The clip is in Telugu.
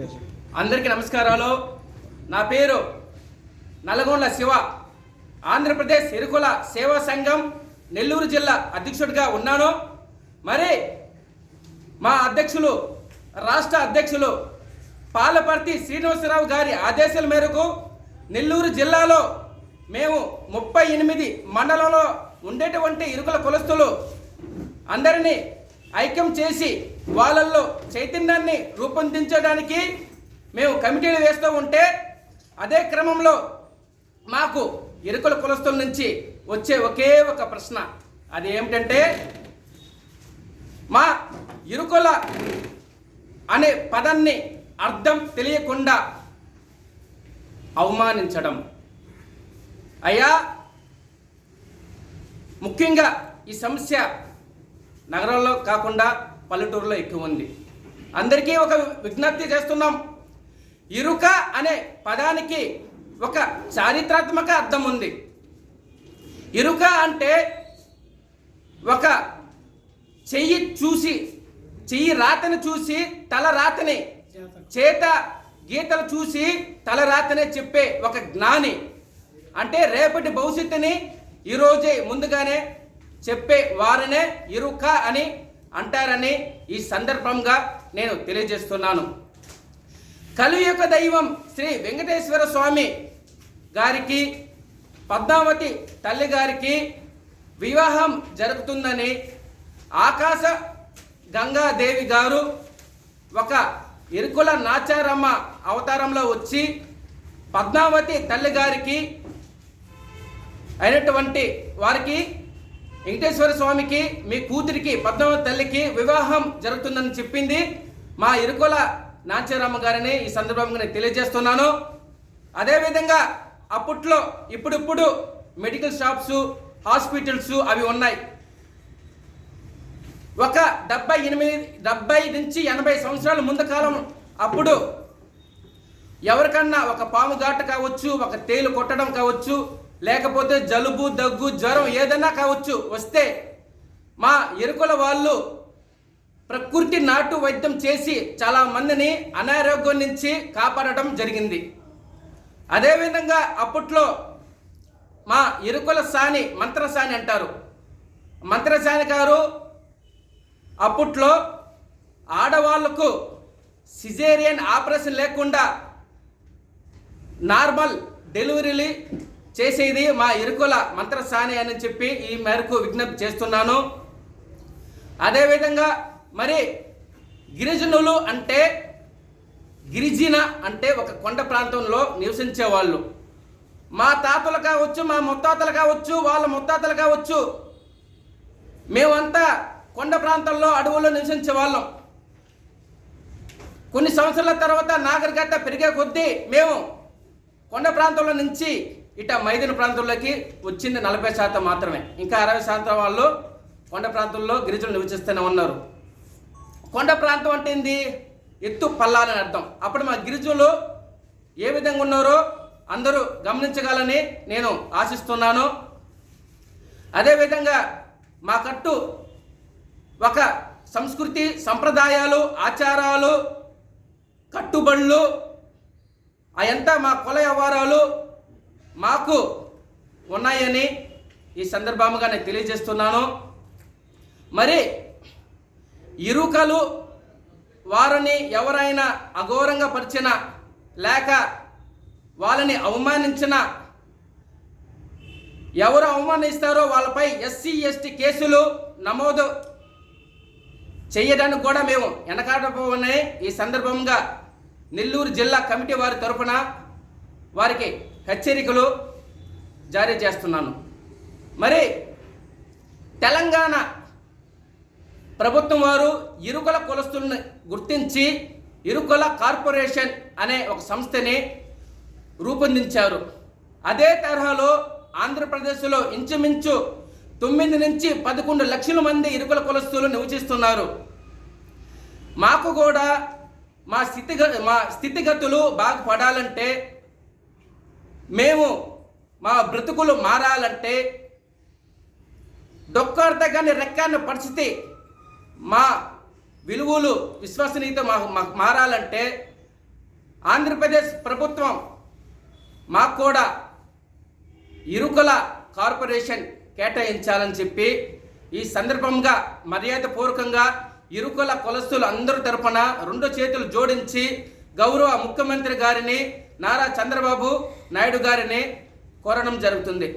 అందరికీ నమస్కారాలు. నా పేరు నల్గొండ శివ. ఆంధ్రప్రదేశ్ ఇరుకుల సేవా సంఘం నెల్లూరు జిల్లా అధ్యక్షుడిగా ఉన్నాను. మరి మా అధ్యక్షులు రాష్ట్ర అధ్యక్షులు పాలపర్తి శ్రీనివాసరావు గారి ఆదేశాల మేరకు నెల్లూరు జిల్లాలో మేము ముప్పై ఎనిమిది మండలంలో ఉండేటువంటి ఇరుకుల కులస్తులు అందరినీ ఐక్యం చేసి వాళ్ళల్లో చైతన్యాన్ని రూపొందించడానికి మేము కమిటీలు వేస్తూ ఉంటే అదే క్రమంలో మాకు ఇరుకుల కులస్తుల నుంచి వచ్చే ఒకే ఒక ప్రశ్న. అది ఏమిటంటే మా ఇరుకుల అనే పదాన్ని అర్థం తెలియకుండా అవమానించడం. అయ్యా ముఖ్యంగా ఈ సమస్య నగరంలో కాకుండా పల్లెటూరులో ఎక్కువ ఉంది. అందరికీ ఒక విజ్ఞప్తి చేస్తున్నాం. ఇరుక అనే పదానికి ఒక చారిత్రాత్మక అర్థం ఉంది. ఇరుక అంటే ఒక చెయ్యి చూసి చెయ్యి రాతని చూసి తల రాతని చేత గీతలు చూసి తల రాతనే చెప్పే ఒక జ్ఞాని. అంటే రేపటి భవిష్యత్తుని ఈరోజే ముందుగానే చెప్పే వారినే ఇరుక అని అంటారని ఈ సందర్భంగా నేను తెలియజేస్తున్నాను. కలియుగ దైవం శ్రీ వెంకటేశ్వర స్వామి గారికి పద్మావతి తల్లి గారికి వివాహం జరుగుతుందని ఆకాశ గంగాదేవి గారు ఒక ఇరుకుల నాచారమ్మ అవతారంలో వచ్చి పద్మావతి తల్లి గారికి అయినటువంటి వారికి వెంకటేశ్వర స్వామికి మీ కూతురికి పద్మావతి తల్లికి వివాహం జరుగుతుందని చెప్పింది మా ఇరుకుల నాచారమ్మ గారిని ఈ సందర్భంగా నేను తెలియజేస్తున్నాను. అదేవిధంగా అప్పట్లో ఇప్పుడిప్పుడు మెడికల్ షాప్స్ హాస్పిటల్స్ అవి ఉన్నాయి. ఒక డెబ్బై ఎనిమిది డెబ్బై నుంచి ఎనభై సంవత్సరాల ముందు కాలం అప్పుడు ఎవరికన్నా ఒక పాము ఘాట కావచ్చు ఒక తేలు కొట్టడం కావచ్చు లేకపోతే జలుబు దగ్గు జ్వరం ఏదైనా కావచ్చు వస్తే మా ఎరుకుల వాళ్ళు ప్రకృతి నాటు వైద్యం చేసి చాలా మందిని అనారోగ్యం నుంచి కాపాడటం జరిగింది. అదేవిధంగా అప్పట్లో మా ఎరుకుల సాని మంత్రసాని అంటారు. మంత్రసాని గారు అప్పట్లో ఆడవాళ్ళకు సిజేరియన్ ఆపరేషన్ లేకుండా నార్మల్ డెలివరీలు చేసేది మా ఇరుకుల మంత్రసాని అని చెప్పి ఈ మేరకు విజ్ఞప్తి చేస్తున్నాను. అదేవిధంగా మరి గిరిజనులు అంటే గిరిజన అంటే ఒక కొండ ప్రాంతంలో నివసించే వాళ్ళు మా తాతలు కావచ్చు మా ముత్తాతలు కావచ్చు వాళ్ళ ముత్తాతలు కావచ్చు మేమంతా కొండ ప్రాంతంలో అడవుల్లో నివసించే వాళ్ళం కొన్ని సంవత్సరాల తర్వాత నాగరికత పెరిగే కొద్దీ మేము కొండ ప్రాంతంలో నుంచి ఇట మైదాన ప్రాంతంలోకి వచ్చింది నలభై శాతం మాత్రమే. ఇంకా అరవై శాతం వాళ్ళు కొండ ప్రాంతంలో గిరిజనులు నివసిస్తూనే ఉన్నారు. కొండ ప్రాంతం అంటే ఏంది? ఎత్తు పల్లాలని అర్థం. అప్పుడు మా గిరిజనులు ఏ విధంగా ఉన్నారో అందరూ గమనించగలని నేను ఆశిస్తున్నాను. అదేవిధంగా మా కట్టు ఒక సంస్కృతి సంప్రదాయాలు ఆచారాలు కట్టుబడులు అయంతా మా కుల వ్యవహారాలు మాకు ఉన్నాయని ఈ సందర్భంగా నేను తెలియజేస్తున్నాను. మరి ఇరుకలు వారిని ఎవరైనా అఘోరంగా పరిచిన లేక వాళ్ళని అవమానించిన ఎవరు అవమానిస్తారో వాళ్ళపై ఎస్సీ ఎస్టీ కేసులు నమోదు చేయడానికి కూడా మేము వెనకాడపోవని ఈ సందర్భంగా నెల్లూరు జిల్లా కమిటీ వారి తరఫున వారికి హెచ్చరికలు జారీ చేస్తున్నాను. మరి తెలంగాణ ప్రభుత్వం వారు ఇరుకుల కులస్తులను గుర్తించి ఇరుకుల కార్పొరేషన్ అనే ఒక సంస్థని రూపొందించారు. అదే తరహాలో ఆంధ్రప్రదేశ్లో ఇంచుమించు తొమ్మిది నుంచి పదకొండు లక్షల మంది ఇరుకుల కులస్తులు నివసిస్తున్నారు. మాకు కూడా మా స్థితిగ మా స్థితిగతులు బాగుపడాలంటే మేము మా బ్రతుకులు మారాలంటే డొక్కాడితే కానీ రెక్కాన్న పరిస్థితి మా విలువలు విశ్వసనీయత మాకు మారాలంటే ఆంధ్రప్రదేశ్ ప్రభుత్వం మాకు కూడా ఇరుకుల కార్పొరేషన్ కేటాయించాలని చెప్పి ఈ సందర్భంగా మర్యాదపూర్వకంగా ఇరుకుల కులస్తులు అందరి తరపున రెండు చేతులు జోడించి గౌరవ ముఖ్యమంత్రి గారిని నారా చంద్రబాబు నాయుడు గారిని కోరడం జరుగుతుంది.